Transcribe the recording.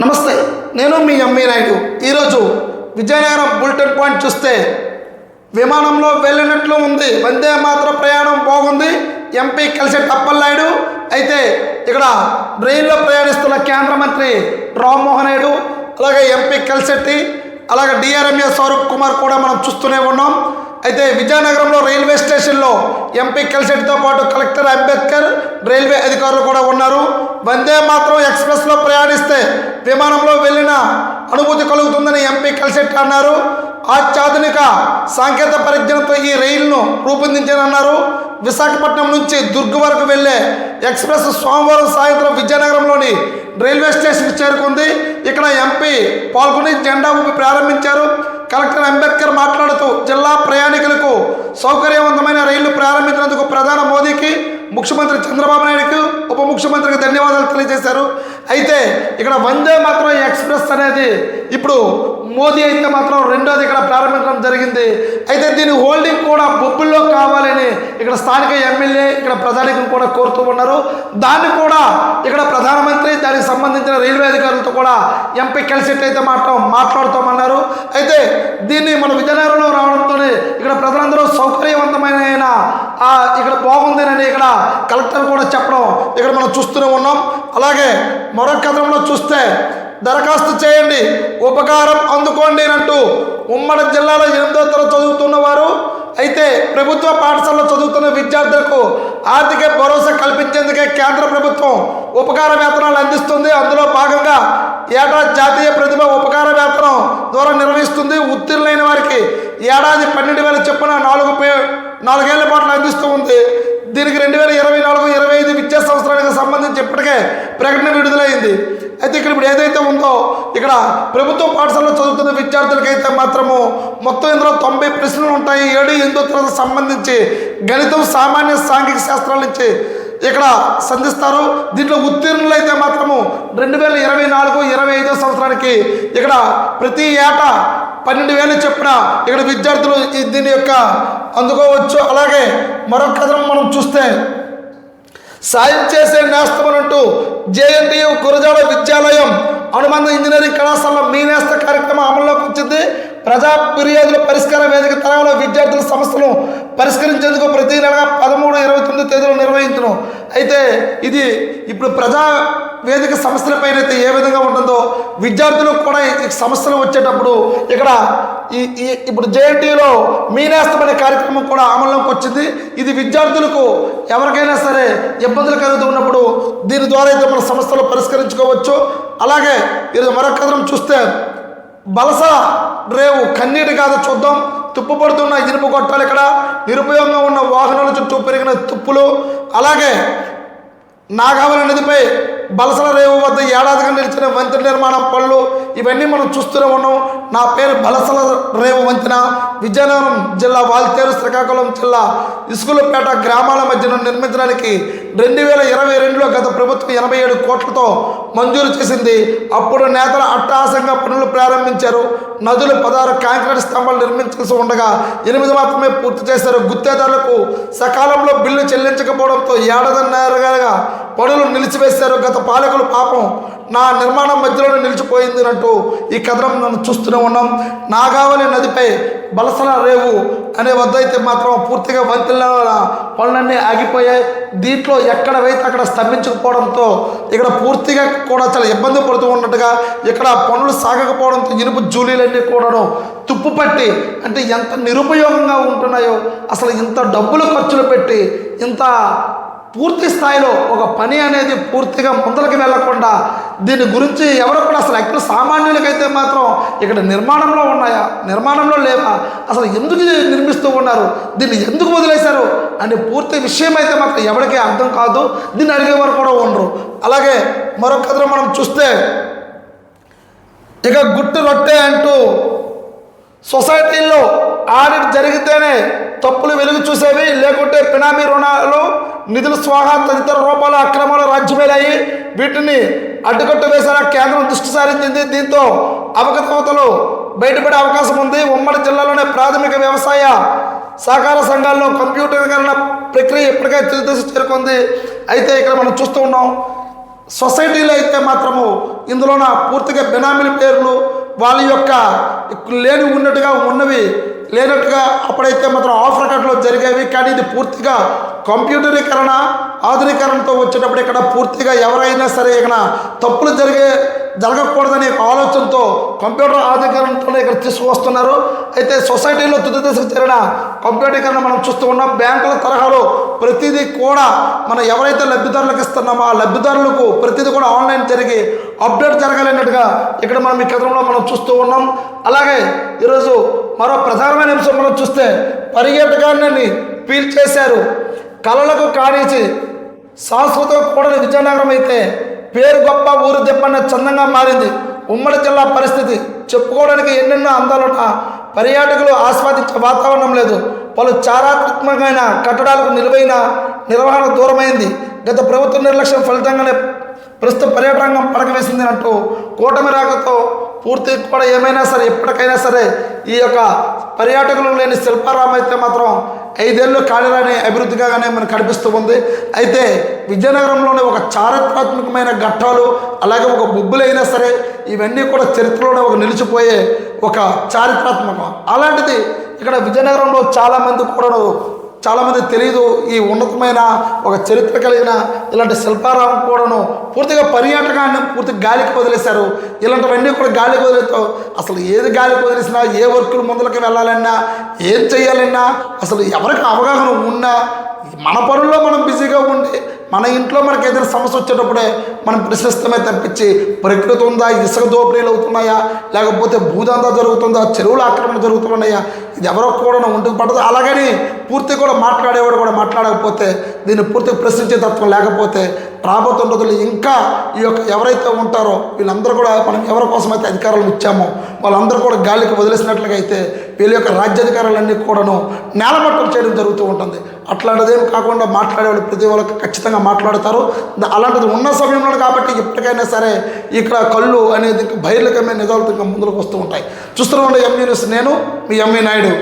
నమస్తే నేను మీ ఎంవి నాయుడు. ఈరోజు విజయనగరం బులెటిన్ పాయింట్ చూస్తే విమానంలో వెళ్ళినట్లు ఉంది. వందే మాత్ర ప్రయాణం బాగుంది. ఎంపీ కలిసే అప్పలనాయుడు అయితే ఇక్కడ రైల్లో ప్రయాణిస్తున్న కేంద్ర మంత్రి రామ్మోహన్ నాయుడు అలాగే ఎంపీ కలిశెట్టి అలాగే డిఆర్ఎంఏ స్వరూప్ కుమార్ కూడా మనం చూస్తూనే ఉన్నాం. అయితే విజయనగరంలో రైల్వే స్టేషన్లో ఎంపీ కలిశెట్టితో పాటు కలెక్టర్ అంబేద్కర్ రైల్వే అధికారులు కూడా ఉన్నారు. వందే మాత్రం ఎక్స్ప్రెస్లో ప్రయాణిస్తే విమానంలో వెళ్ళిన అనుభూతి కలుగుతుందని ఎంపీ కలిశెట్టి అన్నారు. అత్యాధునిక సాంకేతిక పరిజ్ఞానంతో ఈ రైలును రూపొందించారన్నారు విశాఖపట్నం నుంచి దుర్గ్ వరకు వెళ్ళే ఎక్స్ప్రెస్ సోమవారం సాయంత్రం విజయనగరంలోని రైల్వే స్టేషన్కి చేరుకుంది. ఇక్కడ ఎంపీ పాల్గొని జెండా ఊపి ప్రారంభించారు. కలెక్టర్ అంబేద్కర్ మాట్లాడుతూ జిల్లా ప్రయాణికులకు సౌకర్యవంతమైన రైళ్ళు ప్రారంభించినందుకు ప్రధాని మోదీకి ముఖ్యమంత్రి చంద్రబాబు నాయుడు ఉప ముఖ్యమంత్రికి ధన్యవాదాలు తెలియజేశారు. అయితే ఇక్కడ వందే మాత్రం ఎక్స్ప్రెస్ అనేది ఇప్పుడు మోదీ అయితే మాత్రం రెండోది ఇక్కడ ప్రారంభించడం జరిగింది. అయితే దీని హోల్డింగ్ కూడా బొబ్బుల్లో కావాలని ఇక్కడ స్థానిక ఎమ్మెల్యే ఇక్కడ ప్రజానికులు కూడా కోరుతూ ఉన్నారు. దాన్ని కూడా ఇక్కడ ప్రధానమంత్రి దానికి సంబంధించిన రైల్వే అధికారులతో కూడా ఎంపీ కలిసిట్ అయితే మాత్రం మాట్లాడుతామన్నారు. అయితే దీన్ని మన విజయనగరంలో రావడంతోనే ఇక్కడ ప్రజలందరూ సౌకర్యవంతమైన ఇక్కడ బాగుందని ఇక్కడ కలెక్టర్ కూడా చెప్పడం. ఇక్కడ మనం చూస్తూనే ఉన్నాం. అలాగే మరొక కథనంలో చూస్తే దరఖాస్తు చేయండి. ఉపకారం అందుకోండి అంటూ ఉమ్మడి జిల్లాలో ఎనిమిదో తరగతి చదువుతున్న వారు అయితే ప్రభుత్వ పాఠశాలలో చదువుతున్న విద్యార్థులకు ఆర్థిక భరోసా కల్పించేందుకే కేంద్ర ప్రభుత్వం ఉపకార వేతనాలు అందిస్తుంది. అందులో భాగంగా ఏటా జాతీయ ప్రతిభ ఉపకార వేతనం ద్వారా నిర్వహిస్తుంది. ఉత్తీర్ణులైన వారికి ఏడాది పన్నెండు వేల చొప్పున నాలుగు పే నాలుగేళ్ళ పాటు అందిస్తూ ఉంది. దీనికి రెండు వేల ఇరవై నాలుగు ఇరవై ఐదు విద్యా సంవత్సరానికి సంబంధించి ఇప్పటికే ప్రకటన విడుదలైంది. అయితే ఇక్కడ ఇప్పుడు ఏదైతే ఉందో ఇక్కడ ప్రభుత్వ పాఠశాలలో చదువుతున్న విద్యార్థులకైతే మాత్రము మొత్తం ఇందులో తొంభై ప్రశ్నలు ఉంటాయి. ఏడు ఎనిమిదో తరగతి సంబంధించి గణితం సామాన్య సాంఘిక శాస్త్రాల నుంచి ఇక్కడ సంధిస్తారు. దీంట్లో ఉత్తీర్ణులు అయితే మాత్రము రెండు వేల ఇరవై నాలుగు ఇరవై ఐదో సంవత్సరానికి ఇక్కడ ప్రతి ఏటా పన్నెండు వేలు చొప్పున ఇక్కడ విద్యార్థులు దీని యొక్క అందుకోవచ్చు. అలాగే మరొక కథనం మనం చూస్తే సాయం చేసే నేస్తమనంటూ జేఎన్టీయు గురజాడ విద్యాలయం అనుబంధ ఇంజనీరింగ్ కళాశాలలో మీ నేస్త కార్యక్రమం అమల్లోకి వచ్చింది. ప్రజా ఫిర్యాదుల పరిష్కార వేదిక తరహాలో విద్యార్థుల సమస్యలను పరిష్కరించేందుకు ప్రతి నెల పదమూడు ఇరవై తొమ్మిది తేదీలు నిర్వహించను. అయితే ఇది ఇప్పుడు ప్రజా వేదిక సమస్యలపైన అయితే ఏ విధంగా ఉంటుందో విద్యార్థులకు కూడా సమస్యలు వచ్చేటప్పుడు ఇక్కడ ఈ ఈ ఇప్పుడు జేఎన్టీలో మీనేస్తమనే కార్యక్రమం కూడా అమల్లోకి వచ్చింది. ఇది విద్యార్థులకు ఎవరికైనా సరే ఇబ్బందులు కలుగుతున్నప్పుడు దీని ద్వారా అయితే మన సమస్యలు పరిష్కరించుకోవచ్చు. అలాగే ఈరోజు మరొక కథనం చూస్తే బలస రేవు కన్నీటి కాదు చూద్దాం. తుప్పు పడుతున్న ఇనుపు గొట్టాలు ఇక్కడ. నిరుపయోగంగా ఉన్న వాహనాల చుట్టూ పెరిగిన తుప్పులు. అలాగే నాగావళి నదిపై బలసల రేవు వద్ద ఏడాదిగా నిలిచిన వంతెన నిర్మాణం పనులు ఇవన్నీ మనం చూస్తూనే ఉన్నాం. నా పేరు బలసల రేవు వంతెన. విజయనగరం జిల్లా వాల్తేరు శ్రీకాకుళం జిల్లా ఇసుకులపేట గ్రామాల మధ్యన నిర్మించడానికి రెండు వేల ఇరవై రెండులో గత ప్రభుత్వం ఎనభై ఏడు కోట్లతో మంజూరు చేసింది. అప్పుడు నేతలు అట్టహాసంగా పనులు ప్రారంభించారు. నదులు పదహారు కాంక్రీట్ స్తంభాలు నిర్మించాల్సి ఉండగా ఎనిమిది మాత్రమే పూర్తి చేశారు. గుత్తేదారులకు సకాలంలో బిల్లు చెల్లించకపోవడంతో ఏడాదిన్నరగా పనులు నిలిచివేశారు. గత పాలకులు పాపం నా నిర్మాణం మధ్యలోనే నిలిచిపోయింది అంటూ ఈ కథనం నన్ను చూస్తూనే ఉన్నాం. నాగావళి నదిపై బలసల రేవు అనే వద్ద అయితే మాత్రం పూర్తిగా వంతెన పనులన్నీ ఆగిపోయాయి. దీంట్లో ఎక్కడ అయితే అక్కడ స్తంభించకపోవడంతో ఇక్కడ పూర్తిగా కూడా చాలా ఇబ్బంది పడుతూ ఉన్నట్టుగా ఇక్కడ పనులు సాగకపోవడంతో ఇనుపు జూలీలన్నీ కూడాను తుప్పు పట్టి అంటే ఎంత నిరుపయోగంగా ఉంటున్నాయో అసలు ఇంత డబ్బులు ఖర్చులు పెట్టి ఇంత పూర్తి స్థాయిలో ఒక పని అనేది పూర్తిగా ముందరికి వెళ్ళకుండా దీని గురించి ఎవరు కూడా అసలు ఎక్కడ సామాన్యులకైతే మాత్రం ఇక్కడ నిర్మాణంలో ఉన్నాయా? నిర్మాణంలో లేవా? అసలు ఎందుకు నిర్మిస్తూ ఉన్నారు? దీన్ని ఎందుకు వదిలేశారు? అనే పూర్తి విషయం అయితే మాత్రం ఎవరికీ అర్థం కాదు. దీన్ని అడిగేవారు కూడా ఉండరు. అలాగే మరొక కథలో మనం చూస్తే ఇక గుట్టు రొట్టె అంటూ సొసైటీల్లో ఆడి జరిగితేనే తప్పులు వెలుగు చూసేవి లేకుంటే పినామీ రుణాలు నిధుల స్వాహ తదితర రూపాల అక్రమాలు రాజ్యమేలాయి వీటిని అడ్డుకట్ట వేసిన కేంద్రం దృష్టి సారించింది. దీంతో అవకతవతలు బయటపడే అవకాశం ఉంది. ఉమ్మడి జిల్లాలోనే ప్రాథమిక వ్యవసాయ సహకార సంఘాల్లో కంప్యూటరీకరణ ప్రక్రియ ఇప్పటికే తుది చేరుకుంది. అయితే ఇక్కడ మనం చూస్తూ ఉన్నాం సొసైటీలో అయితే మాత్రము ఇందులోన పూర్తిగా బినామీల పేర్లు వాళ్ళ యొక్క లేని ఉన్నట్టుగా ఉన్నవి లేనట్టుగా అప్పుడైతే మాత్రం ఆఫ్ కట్లో జరిగేవి కానీ ఇది పూర్తిగా కంప్యూటరీకరణ ఆధునీకరణతో వచ్చేటప్పుడు ఇక్కడ పూర్తిగా ఎవరైనా సరే ఇక్కడ తప్పులు జరిగే జరగకూడదనే ఒక ఆలోచనతో కంప్యూటర్ ఆధునీకరణతో ఇక్కడ తీసుకువస్తున్నారు. అయితే సొసైటీలో తుది దశకు చేరిన కంప్యూటరీకరణ మనం చూస్తూ ఉన్నాం. బ్యాంకుల తరహాలో ప్రతిదీ కూడా మనం ఎవరైతే లబ్ధిదారులకు ఇస్తున్నామో ఆ లబ్ధిదారులకు ప్రతిదీ కూడా ఆన్లైన్ జరిగి అప్డేట్ జరగాలన్నట్టుగా ఇక్కడ మనం ఈ కథనంలో మనం చూస్తూ ఉన్నాం. అలాగే ఈరోజు మరో ప్రధానమైన అంశం మనం చూస్తే పర్యాటకాన్ని పీల్ చేశారు కళలకు కానిచి సాంస్కృతిక కూడని విజయనగరం అయితే పేరు గొప్ప ఊరు దెబ్బన్న చందంగా మారింది. ఉమ్మడి జిల్లా పరిస్థితి చెప్పుకోవడానికి ఎన్నెన్నో అందాలున్న పర్యాటకులు ఆస్వాదించే వాతావరణం లేదు. పలు చారాత్మకమైన కట్టడాలకు నిలువైన నిర్వహణ దూరమైంది. గత ప్రభుత్వ నిర్లక్ష్యం ఫలితంగానే ప్రస్తుత పర్యాటకం రంగం పడకవేసింది అంటూ కూటమి రాకతో పూర్తి కూడా ఏమైనా సరే ఎప్పటికైనా సరే ఈ యొక్క పర్యాటకులు లేని శిల్పారామైతే మాత్రం ఐదేళ్ళు కాళీరాని అభివృద్ధిగానే మనకు కనిపిస్తూ ఉంది. అయితే విజయనగరంలోని ఒక చారిత్రాత్మకమైన ఘట్టాలు అలాగే ఒక బొబ్బులైనా సరే ఇవన్నీ కూడా చరిత్రలోనే ఒక నిలిచిపోయే ఒక చారిత్రాత్మకం. అలాంటిది ఇక్కడ విజయనగరంలో చాలామంది కూడా చాలామంది తెలియదు ఈ ఉన్నతమైన ఒక చరిత్ర కలిగిన ఇలాంటి శిల్పారామం కూడాను పూర్తిగా పర్యాటకాన్ని పూర్తి గాలికి వదిలేశారు. ఇలాంటివన్నీ కూడా గాలికి వదిలేతో అసలు ఏది గాలికి వదిలేసినా ఏ వర్కులు ముందులకి వెళ్ళాలన్నా ఏం చేయాలన్నా అసలు ఎవరికి అవగాహన ఉన్నా మన పనుల్లో మనం బిజీగా ఉండి మన ఇంట్లో మనకి ఏదైనా సమస్య వచ్చేటప్పుడే మనం ప్రశస్తమే తప్పించి ప్రకృతి ఉందా ఇసుక దోపిడీలు అవుతున్నాయా? లేకపోతే భూదంతా జరుగుతుందా? చెరువుల ఆక్రమణ జరుగుతున్నాయా? ఇది ఎవరో కూడా ఒంటికి పడదు అలాగని పూర్తి కూడా మాట్లాడేవాడు కూడా మాట్లాడకపోతే దీన్ని పూర్తిగా ప్రశ్నించే తత్వం లేకపోతే రాబోతుండదులు ఇంకా ఈ యొక్క ఎవరైతే ఉంటారో వీళ్ళందరూ కూడా మనం ఎవరి కోసమైతే అధికారాలు ఇచ్చామో వాళ్ళందరూ కూడా గాలికి వదిలేసినట్లుగా అయితే వీళ్ళ యొక్క రాజ్యాధికారాలన్నీ కూడాను నేలమట్టం చేయడం జరుగుతూ ఉంటుంది. అట్లాంటిదేం కాకుండా మాట్లాడేవాళ్ళు ప్రతి వాళ్ళకి ఖచ్చితంగా మాట్లాడతారు. అలాంటిది ఉన్న సమయంలో కాబట్టి ఎప్పటికైనా సరే ఇక్కడ కళ్ళు అనేది ఇంకా బహిర్లకమైన ఇంకా ముందుకు వస్తూ ఉంటాయి. చూస్తున్న ఎంఈ న్యూస్ నేను మీ ఎంఈ నాయుడు.